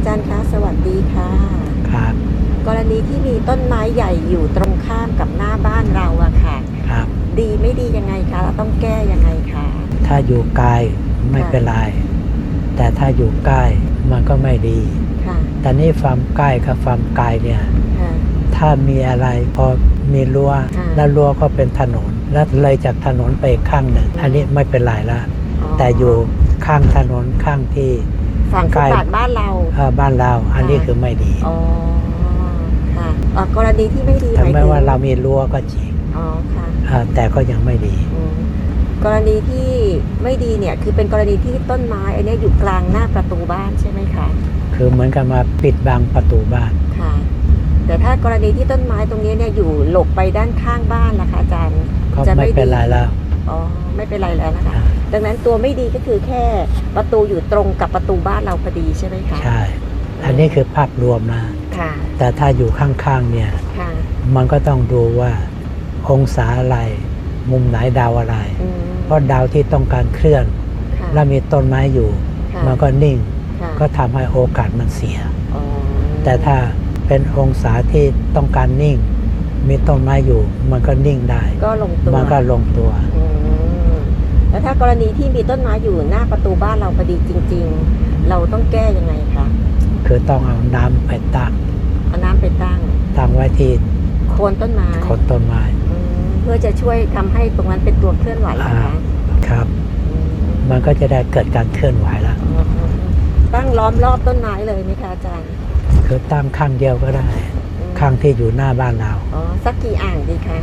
อาจารย์คะสวัสดีค่ะ ครับ กรณีที่มีต้นไม้ใหญ่อยู่ตรงข้ามกับหน้าบ้านเราอะค่ะ ครับ ดีไม่ดียังไงคะเราต้องแก้ยังไงคะถ้าอยู่ไกลไม่เป็นไร แต่ถ้าอยู่ใกล้มันก็ไม่ดี ค่ะ แต่นี่ฟาร์มใกล้กับฟาร์มไกลเนี่ย ค่ะ ถ้ามีอะไรพอมีรั้วค่ะ แล้วรั้วก็เป็นถนน แล้วเลยจากถนนไปอีกข้างหนึ่ง อันนี้ไม่เป็นไรละ แต่อยู่ข้างถนนข้างที่ ฝั่งใกฟุล้ตบาทบ้านเราเอ่อบ้านเรา อันนี้คือไม่ดีอ๋อค่ะเอ่อกรณีที่ไม่ดีถึงหแม้ยถึงว่าเรามีรั้วก็จริงอ๋อค่ะเอ่อแต่ก็ยังไม่ดีอืมกรณีที่ไม่ดีเนี่ย คือเป็นกรณีที่ต้นไม้อันเนี้ยอยู่กลางหน้าประตูบ้านใช่ไหมคะคือเหมือนกับมาปิดบังประตูบ้าน ค่ะ แต่ถ้ากรณีที่ต้นไม้ตรงนี้เนี่ยอยู่หลบไปด้านข้างบ้านล่ะคะอาจารย์ ก็จะไม่ไม่เป็นดีไรแล้ว อ๋อไม่เป็นไรแล้วนะคะอ่าดังนั้นตัวไม่ดีก็คือแค่ประตูอยู่ตรงกับประตูบ้านเราพอดีใช่ไหมคะใช่ อันนี้คือภาพรวมนะค่ะแต่ถ้าอยู่ข้างๆเนี่ยค่ะมันก็ต้องดูว่าองศาอะไร มุมไหนดาวอะไรอืมเพราะดาวที่ต้องการเคลื่อนค่ะแล้วมีต้นไม้อยู่ค่ะมันก็นิ่งค่ะก็ทำให้โอกาสมันเสียอ๋อแต่ถ้าเป็นองศาที่ต้องการนิ่ง มีต้นไม้อยู่ มันก็นิ่งได้ก็ลงตัวมันก็ลงตัวอืม แล้วถ้ากรณีที่มีต้นไม้อยู่หน้าประตูบ้านเราพอดีจริง ๆ เราต้องแก้ยังไงคะคือต้องเอาน้ำไปตั้งเอาน้ำไปตั้งตั้งไว้ที่โคนต้นไม้โคนต้นไม้อืมเพื่อจะช่วยทำให้ตรงนั้นเป็นตัวเคลื่อนไหวนะอ่าคะครับอืมมันก็จะได้เกิดการเคลื่อนไหวแล้วอ๋อตั้งล้อมรอบต้นไม้เลยไหมคะอาจารย์คือตั้งข้างเดียวก็ได้อืมข้างที่อยู่หน้าบ้านเราอ๋อสักกี่อ่างดีคะ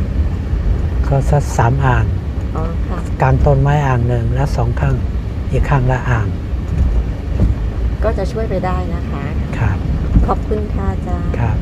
ก็สักสามอ่างอ๋อค่ะ กลางต้นไม้อ่างหนึ่งและสองข้างอีกข้างละอ่าง ก็จะช่วยไปได้นะคะ ครับ ขอบคุณค่ะอาจารย์ครับ